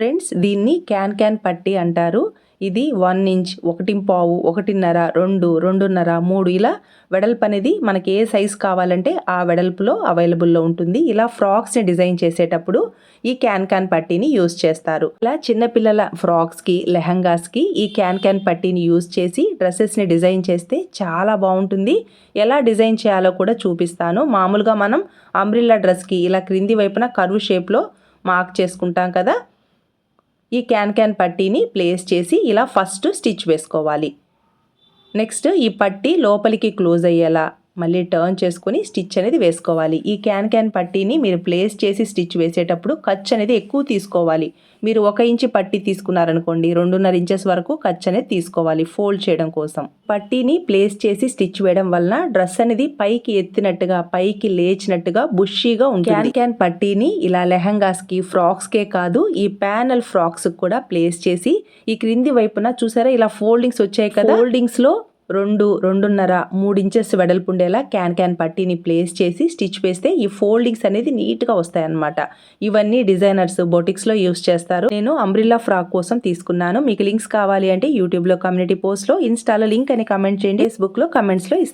Friends దీన్ని can can పట్టి అంటారు. ఇది వన్ ఇంచ్ ఒకటి పావు ఒకటిన్నర రెండు రెండున్నర మూడు ఇలా వెడల్పు అనేది మనకి ఏ సైజ్ కావాలంటే ఆ వెడల్పులో అవైలబుల్లో ఉంటుంది. ఇలా ఫ్రాక్స్ని డిజైన్ చేసేటప్పుడు ఈ క్యాన్ క్యాన్ పట్టీని యూస్ చేస్తారు. ఇలా చిన్నపిల్లల ఫ్రాక్స్కి లెహంగాస్కి ఈ క్యాన్ క్యాన్ పట్టీని యూస్ చేసి డ్రెస్సెస్ని డిజైన్ చేస్తే చాలా బాగుంటుంది. ఎలా డిజైన్ చేయాలో కూడా చూపిస్తాను. మామూలుగా మనం అంబ్రిల్లా డ్రెస్కి ఇలా క్రింది వైపున కరువు షేప్లో మార్క్ చేసుకుంటాం కదా. ఈ క్యాన్ క్యాన్ పట్టీని ప్లేస్ చేసి ఇలా ఫస్ట్ స్టిచ్ వేసుకోవాలి. నెక్స్ట్ ఈ పట్టీ లోపలికి క్లోజ్ అయ్యేలా మళ్ళీ టర్న్ చేసుకుని స్టిచ్ అనేది వేసుకోవాలి. ఈ క్యాన్ క్యాన్ పట్టీని మీరు ప్లేస్ చేసి స్టిచ్ వేసేటప్పుడు ఖర్చు అనేది ఎక్కువ తీసుకోవాలి. మీరు ఒక ఇంచు పట్టీ తీసుకున్నారనుకోండి రెండున్నర ఇంచెస్ వరకు ఖర్చు అనేది తీసుకోవాలి ఫోల్డ్ చేయడం కోసం. పట్టీని ప్లేస్ చేసి స్టిచ్ వేయడం వలన డ్రెస్ అనేది పైకి ఎత్తినట్టుగా పైకి లేచినట్టుగా బుషీగా ఉంటుంది. క్యాన్ క్యాన్ పట్టీని ఇలా లెహంగాస్కి ఫ్రాక్స్కే కాదు ఈ ప్యానల్ ఫ్రాక్స్ కూడా ప్లేస్ చేసి ఈ క్రింది వైపున చూసారా ఇలా ఫోల్డింగ్స్ వచ్చాయి కదా? ఫోల్డింగ్స్లో రెండు రెండున్నర మూడు ఇంచెస్ వెడల్పు ఉండేలా క్యాన్ క్యాన్ పట్టీని ప్లేస్ చేసి స్టిచ్ వేస్తే ఈ ఫోల్డింగ్స్ అనేది నీట్గా వస్తాయన్నమాట. ఇవన్నీ డిజైనర్స్ బొటిక్స్లో యూస్ చేస్తారు. నేను అంబ్రిల్లా ఫ్రాక్ కోసం తీసుకున్నాను. మీకు లింక్స్ కావాలి అంటే యూట్యూబ్లో కమ్యూనిటీ పోస్ట్లో ఇన్స్టాలో లింక్ అని కమెంట్ చేయండి. ఫేస్బుక్లో కమెంట్స్లో